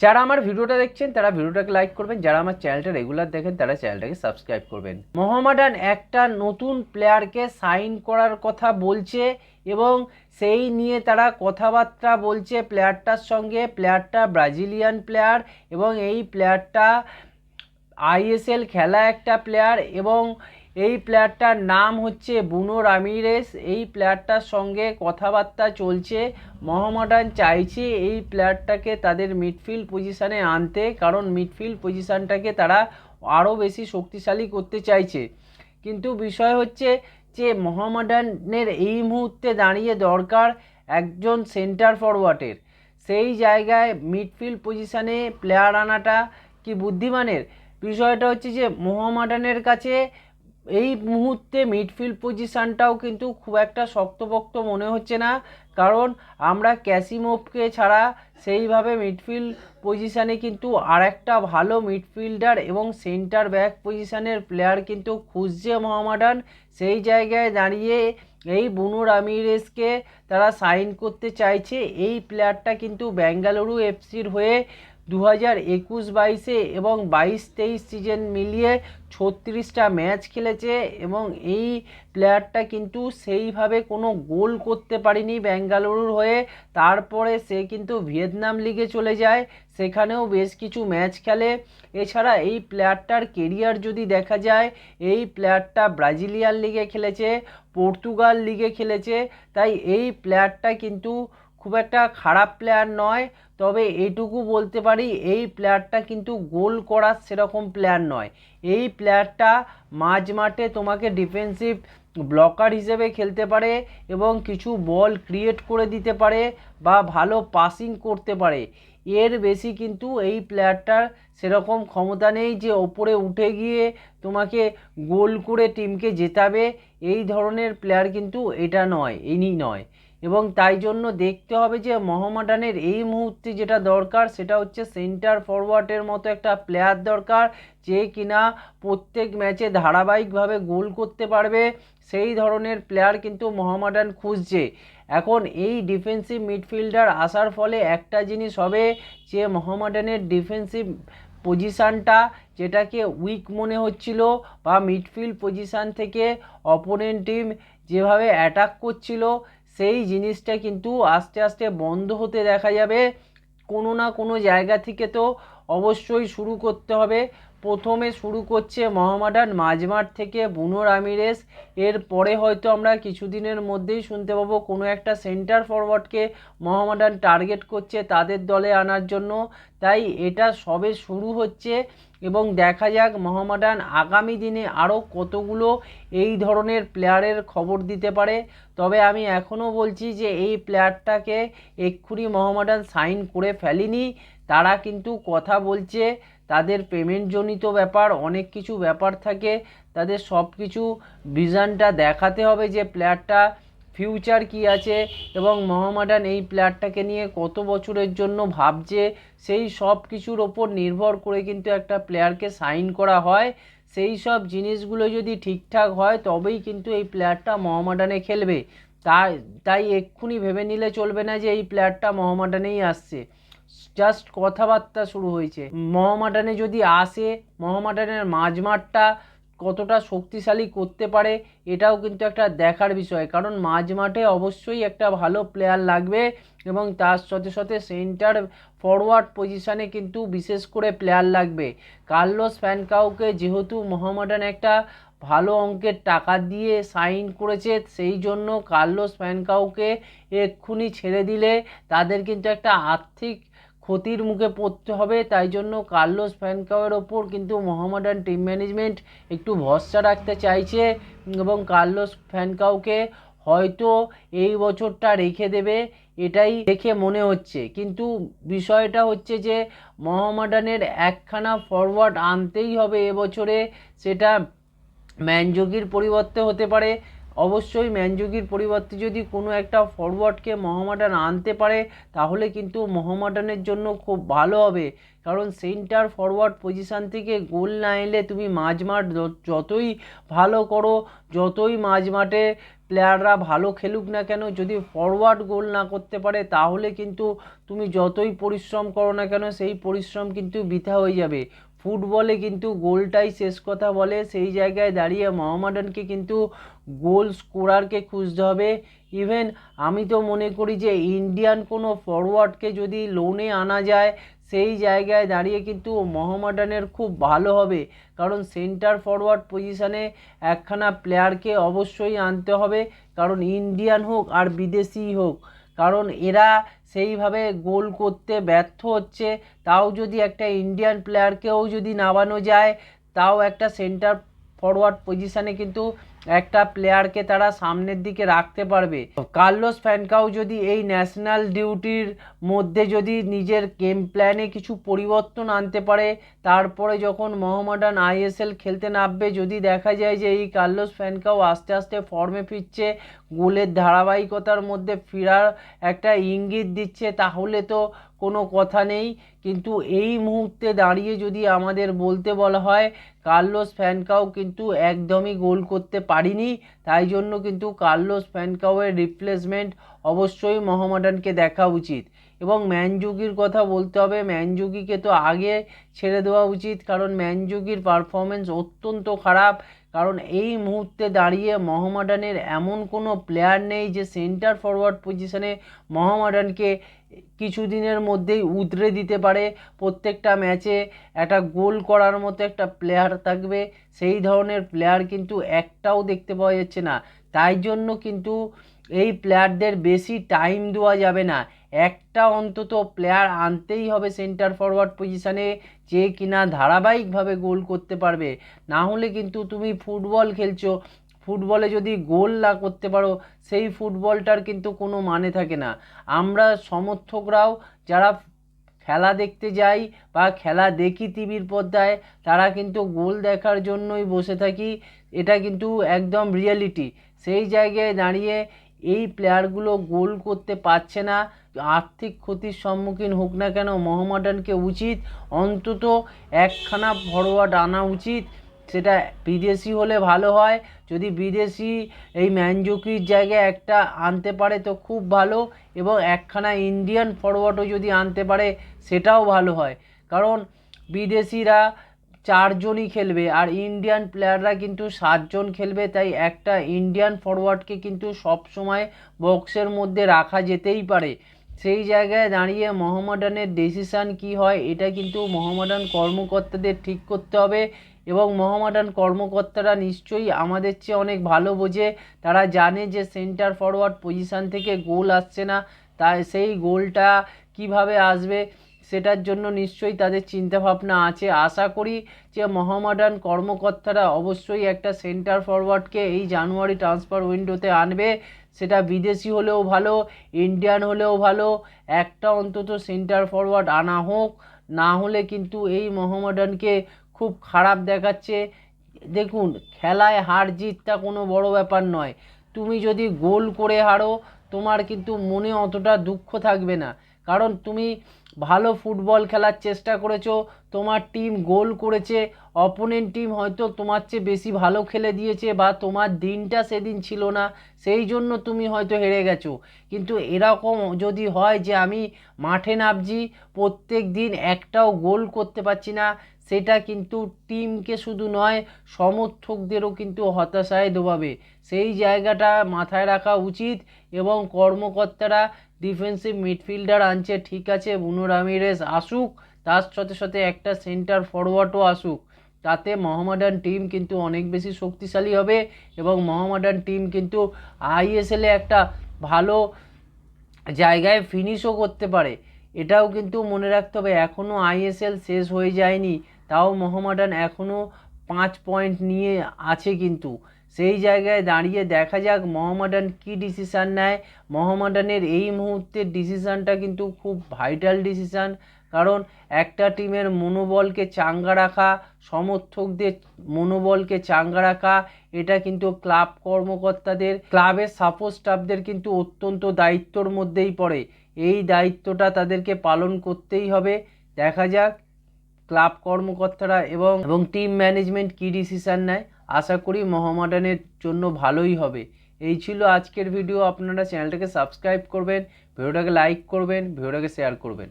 যারা আমার ভিডিওটা দেখছেন, তারা ভিডিওটাকে লাইক করবেন। যারা আমার চ্যানেলটা রেগুলার দেখেন, তারা চ্যানেলটাকে সাবস্ক্রাইব করবেন। মোহামেডান একটা নতুন প্লেয়ারকে সাইন করার কথা বলছে এবং সেই নিয়ে তারা কথাবার্তা বলছে প্লেয়ারটার সঙ্গে। প্লেয়ারটা ব্রাজিলিয়ান প্লেয়ার এবং এই প্লেয়ারটা আইএসএল খেলা একটা প্লেয়ার এবং এই প্লেয়ারটার নাম হচ্ছে বুনো রামিরেস। এই প্লেয়ারটার সঙ্গে কথাবার্তা চলছে, মোহামেডান চাইছে এই প্লেয়ারটাকে তাদের মিডফিল্ড পজিশানে আনতে, কারণ মিডফিল্ড পজিশানটাকে তারা আরও বেশি শক্তিশালী করতে চাইছে। কিন্তু বিষয় হচ্ছে যে মোহামেডানের এই মুহূর্তে দাঁড়িয়ে দরকার একজন সেন্টার ফরওয়ার্ডের সেই জায়গায় মিডফিল্ড পজিশানে প্লেয়ার আনাটা কি বুদ্ধিমানের? বিষয়টা হচ্ছে যে মোহামেডানের কাছে এই মুহূর্তে মিডফিল্ড পজিশানটাও কিন্তু খুব একটা শক্তপোক্ত মনে হচ্ছে না। কারণ আমরা ক্যাসিমোভকে ছাড়া সেইভাবে মিডফিল্ড পজিশানে কিন্তু আরেকটা ভালো মিডফিল্ডার এবং সেন্টার ব্যাক পজিশানের প্লেয়ার কিন্তু খুঁজছে মোহামেডান। সেই জায়গায় দাঁড়িয়ে এই বুনো রামিরেসকে তারা সাইন করতে চাইছে। এই প্লেয়ারটা কিন্তু বেঙ্গালুরু এফসির হয়ে দু হাজার একুশ বাইশে এবং বাইশ তেইশ সিজন মিলিয়ে ছত্রিশটা ম্যাচ খেলেছে এবং এই প্লেয়ারটা কিন্তু সেইভাবে কোনো গোল করতে পারেনি বেঙ্গালুরুর হয়ে। তারপরে সে কিন্তু ভিয়েতনাম লিগে চলে যায়, সেখানেও বেশ কিছু ম্যাচ খেলে। এছাড়া এই প্লেয়ারটার কেরিয়ার যদি দেখা যায়, এই প্লেয়ারটা ব্রাজিলিয়ান লিগে খেলেছে, পর্তুগাল লিগে খেলেছে, তাই এই প্লেয়ারটা কিন্তু খুব একটা খারাপ প্লেয়ার নয়। তবে এইটুকু বলতে পারি, এই প্লেয়ারটা কিন্তু গোল করার সেরকম প্লেয়ার নয়। এই প্লেয়ারটা মাঝ মাঠে তোমাকে ডিফেন্সিভ ব্লকার হিসেবে খেলতে পারে এবং কিছু বল ক্রিয়েট করে দিতে পারে বা ভালো পাসিং করতে পারে। এর বেশি কিন্তু এই প্লেয়ারটার সেরকম ক্ষমতা নেই যে ওপরে উঠে গিয়ে তোমাকে গোল করে টিমকে জেতাবে। এই ধরনের প্লেয়ার কিন্তু এটা নয়, ইনি নয়। এবং তাই জন্য দেখতে হবে যে মোহামেডানের এই মুহূর্তে যেটা দরকার সেটা হচ্ছে সেন্টার ফরওয়ার্ডের মতো একটা প্লেয়ার দরকার, যে কিনা প্রত্যেক ম্যাচে ধারাবাহিকভাবে গোল করতে পারবে, সেই ধরনের প্লেয়ার কিন্তু মোহামেডান খুঁজছে। এখন এই ডিফেন্সিভ মিডফিল্ডার আসার ফলে একটা জিনিস হবে যে মোহামেডানের ডিফেন্সিভ পজিশানটা, যেটাকে উইক মনে হচ্ছিল, বা মিডফিল্ড পজিশান থেকে অপোনেন্ট টিম যেভাবে অ্যাটাক করছিল সেই জিনিসটা কিন্তু আস্তে আস্তে বন্ধ হতে দেখা যাবে। কোনো না কোনো জায়গা থেকে তো অবশ্যই শুরু করতে হবে। প্রথমে শুরু করছে মোহামেডান, মাঝমাঠ থেকে বুনো রামিরেস এরপরে হয়তো আমরা কিছুদিনের মধ্যেই শুনতে পাবো কোনো একটা সেন্টার ফরওয়ার্ডকে মোহামেডান টার্গেট করছে তাদের দলে আনার জন্য। তাই এটা সবে শুরু হচ্ছে এবং দেখা যাক মোহামেডান আগামী দিনে আরও কতগুলো এই ধরনের প্লেয়ারের খবর দিতে পারে। তবে আমি এখনও বলছি যে এই প্লেয়ারটাকে এক্ষুনি মোহামেডান সাইন করে ফেলেনি। তারা কিন্তু কথা বলছে তাদের পেমেন্টজনিত ব্যাপার, অনেক কিছু ব্যাপার থাকে। তাদের সব কিছু ভিশনটা দেখাতে হবে যে প্লেয়ারটা ফিউচার কি আছে এবং মোহামেডান এই প্লেয়ারটাকে নিয়ে কত বছরের জন্য ভাবছে। সেই সব কিছুর ওপর নির্ভর করে কিন্তু একটা প্লেয়ারকে সাইন করা হয়। সেই সব জিনিসগুলো যদি ঠিকঠাক হয়, তবেই কিন্তু এই প্লেয়ারটা মোহামেডানে খেলবে। তাই তাই এক্ষুনি ভেবে নিলে চলবে না যে এই প্লেয়ারটা মোহামেডানেই আসছে। জাস্ট কথাবার্তা শুরু হয়েছে। মোহামেডানে যদি আসে মোহামেডানের মাঝমাঠটা কতটা শক্তিশালী করতে পারে, এটাও কিন্তু একটা দেখার বিষয়। কারণ মাঝ মাঠে অবশ্যই একটা ভালো প্লেয়ার লাগবে এবং তার সাথে সাথে সেন্টার ফরওয়ার্ড পজিশানে কিন্তু বিশেষ করে প্লেয়ার লাগবে। কার্লোস ফ্যানকাউকে যেহেতু মোহামেডান একটা ভালো অঙ্কের টাকা দিয়ে সাইন করেছে, সেই জন্য কার্লোস ফ্যানকাউকে এক্ষুনি ছেড়ে দিলে তাদের কিন্তু একটা আর্থিক ক্ষতির মুখে পড়তে হবে, তাই জন্য কার্লোস ফ্যানকাওয়ের ওপর কিন্তু মোহামেডান টিম ম্যানেজমেন্ট একটু ভরসা রাখতে চাইছে এবং কার্লোস ফ্যানকাওকে হয়তো এই বছরটা রেখে দেবে, এটাই দেখে মনে হচ্ছে। কিন্তু বিষয়টা হচ্ছে যে মোহামেডানের একখানা ফরওয়ার্ড আনতেই হবে এবছরে সেটা ম্যানযোগির পরিবর্তে হতে পারে। অবশ্যই ম্যানযোগির পরিবর্তে যদি কোনো একটা ফরওয়ার্ডকে মোহামেডান আনতে পারে, তাহলে কিন্তু মোহামেডানের জন্য খুব ভালো হবে। কারণ সেন্টার ফরওয়ার্ড পজিশান থেকে গোল না এলে তুমি মাঝমাঠ যতই ভালো করো, যতই মাঝমাঠে প্লেয়াররা ভালো খেলুক না কেন, যদি ফরওয়ার্ড গোল না করতে পারে, তাহলে কিন্তু তুমি যতই পরিশ্রম করো না কেন, সেই পরিশ্রম কিন্তু বৃথা হয়ে যাবে। ফুটবলে কিন্তু গোলটাই শেষ কথা বলে, সেই জায়গায় দাঁড়িয়ে মোহামেডানকে কিন্তু গোল স্কোরারকে খুঁজতে হবে। ইভেন আমি তো মনে করি যে ইন্ডিয়ান কোনো ফরওয়ার্ডকে যদি লোনে আনা যায়, সেই জায়গায় দাঁড়িয়ে কিন্তু মোহামেডানের খুব ভালো হবে। কারণ সেন্টার ফরওয়ার্ড পজিশানে একখানা প্লেয়ারকে অবশ্যই আনতে হবে। কারণ ইন্ডিয়ান হোক আর বিদেশি হোক। কারণ এরা সেইভাবে গোল করতে ব্যর্থ হচ্ছে। তাও যদি একটা ইন্ডিয়ান প্লেয়ারকেও যদি নামানো যায়, তাও একটা সেন্টার ফরওয়ার্ড পজিশানে কিন্তু একটা প্লেয়ারকে তারা সামনের দিকে রাখতে পারবে। কার্লোস ফ্যানকাও যদি এই ন্যাশনাল ডিউটির মধ্যে যদি নিজের গেম প্ল্যানে কিছু পরিবর্তন আনতে পারে, তারপরে যখন মোহামেডান আইএসএল খেলতে নামবে, যদি দেখা যায় যে এই কার্লোস ফ্যানকাও আস্তে আস্তে ফর্মে ফিরছে গোলের ধারাবাহিকতার মধ্যে ফেরার একটা ইঙ্গিত দিচ্ছে, তাহলে তো কোনো কথা নেই। কিন্তু এই মুহূর্তে দাঁড়িয়ে যদি আমাদের বলতে বলা হয়, কার্লোস ফ্যানকাও কিন্তু একদমই গোল করতে পারিনি। তাই জন্য কিন্তু কার্লোস ফ্যানকাওয়ের রিপ্লেসমেন্ট অবশ্যই মোহামেডানকে দেখা উচিত। এবং ম্যানজুগির কথা বলতে হবে ম্যানজুগিকে তো আগে ছেড়ে দেওয়া উচিত, কারণ ম্যানজুগির পারফরমেন্স অত্যন্ত খারাপ। কারণ এই মুহূর্তে দাঁড়িয়ে মোহামেডানের এমন কোনো প্লেয়ার নেই যে সেন্টার ফরওয়ার্ড পজিশনে মোহামেডানকে কিছুদিনের মধ্যেই উতরে দিতে পারে। প্রত্যেকটা ম্যাচে একটা গোল করার মতো একটা প্লেয়ার থাকবে। সেই ধরনের প্লেয়ার কিন্তু একটাও দেখতে পাওয়া যাচ্ছে না। তাই জন্য কিন্তু এই প্লেয়ারদের বেশি টাইম দেওয়া যাবে না। একটা অন্তত প্লেয়ার আনতেই হবে সেন্টার ফরওয়ার্ড পজিশানে যে কিনা ধারাবাহিকভাবে গোল করতে পারবে। না হলে কিন্তু তুমি ফুটবল খেলছো। ফুটবলে যদি গোল না করতে পারো, সেই ফুটবলটার কিন্তু কোনো মানে থাকে না। আমরা সমর্থকরাও যারা খেলা দেখতে যাই বা খেলা দেখি টিভির পর্দায়, তারা কিন্তু গোল দেখার জন্যই বসে থাকি। এটা কিন্তু একদম রিয়েলিটি সেই জায়গায় দাঁড়িয়ে এই প্লেয়ারগুলো গোল করতে পারছে না। আর্থিক ক্ষতির সম্মুখীন হোক না কেন মোহামেডানকে উচিত অন্তত একখানা ফরওয়ার্ড আনা উচিত। সেটা বিদেশি হলে ভালো হয়। যদি বিদেশি এই ম্যানজুকির জায়গায় একটা আনতে পারে তো খুব ভালো এবং একখানা ইন্ডিয়ান ফরওয়ার্ডও যদি আনতে পারে সেটাও ভালো হয়। কারণ বিদেশিরা চারজনই খেলবে আর ইন্ডিয়ান প্লেয়াররা কিন্তু সাতজন খেলবে, তাই একটা ইন্ডিয়ান ফরওয়ার্ডকে কিন্তু সব সময় বক্সের মধ্যে রাখা যেতেই পারে। সেই জায়গায় দাঁড়িয়ে মোহামেডানের ডিসিশান কি হয়, এটা কিন্তু মোহামেডান কর্মকর্তাদের ঠিক করতে হবে এবং মোহামেডান কর্মকর্তারা নিশ্চয়ই আমাদের চেয়ে অনেক ভালো বোঝে। তারা জানে যে সেন্টার ফরওয়ার্ড পজিশান থেকে গোল আসছে না, তাই সেই গোলটা কীভাবে আসবে? সেটার জন্য নিশ্চয়ই তাদের চিন্তাভাবনা আছে। আশা করি যে মোহামেডান কর্মকর্তারা অবশ্যই একটা সেন্টার ফরওয়ার্ডকে এই জানুয়ারি ট্রান্সফার উইন্ডোতে আনবে। সেটা বিদেশি হলেও ভালো, ইন্ডিয়ান হলেও ভালো, একটা অন্তত সেন্টার ফরওয়ার্ড আনা হোক। না হলে কিন্তু এই মোহামেডানকে খুব খারাপ দেখাচ্ছে। দেখুন, খেলায় হার জিতটা কোনো বড় ব্যাপার নয়। তুমি যদি গোল করে হারো, তোমার কিন্তু মনে অতটা দুঃখ থাকবে না। কারণ তুমি ভালো ফুটবল খেলার চেষ্টা করেছ, তোমার টিম গোল করেছে অপোনেন্ট টিম হয়তো তোমার চেয়ে বেশি ভালো খেলে দিয়েছে বা তোমার দিনটা সেদিন ছিল না, সেই জন্য তুমি হয়তো হেরে গেছো। কিন্তু এরকম যদি হয় যে আমি মাঠে নামছি, প্রত্যেক দিন একটাও গোল করতে পারছি না, সেটা কিন্তু টিমকে শুধু নয়, সমর্থকদেরও কিন্তু হতাশায় ডোবাবে সেই জায়গাটা মাথায় রাখা উচিত এবং কর্মকর্তারা ডিফেন্সিভ মিডফিল্ডার আনছে, ঠিক আছে বুনো রামিরেস আসুক, তার সাথে সাথে একটা সেন্টার ফরওয়ার্ডও আসুক। তাতে মোহামেডান টিম কিন্তু অনেক বেশি শক্তিশালী হবে এবং মোহামেডান টিম কিন্তু আইএসএলে একটা ভালো জায়গায় ফিনিশও করতে পারে। এটাও কিন্তু মনে রাখতে হবে এখনও আইএসএল শেষ হয়ে যায়নি, তাও মোহামেডান এখনও পাঁচ পয়েন্ট নিয়ে আছে কিন্তু। সেই জায়গায় দাঁড়িয়ে দেখা যাক মোহামেডান কী ডিসিশান নেয়। মোহামেডানের এই মুহূর্তের ডিসিশানটা কিন্তু খুব ভাইটাল ডিসিশান কারণ একটা টিমের মনোবলকে চাঙ্গা রাখা, সমর্থকদের মনোবলকে চাঙ্গা রাখা, এটা কিন্তু ক্লাব কর্মকর্তাদের ক্লাবের সাপোর্ট স্টাফদের কিন্তু অত্যন্ত দায়িত্বর মধ্যেই পড়ে। এই দায়িত্বটা তাদেরকে পালন করতেই হবে। দেখা যাক ক্লাব কর্মকর্তারা এবং এবং টিম ম্যানেজমেন্ট কী ডিসিশান নেয়। আশা করি মহামডানের জন্য ভালোই হবে। এই ছিল আজকের ভিডিও আপনারা চ্যানেলটাকে সাবস্ক্রাইব করবেন, ভিডিওটাকে লাইক করবেন, ভিডিওটাকে শেয়ার করবেন।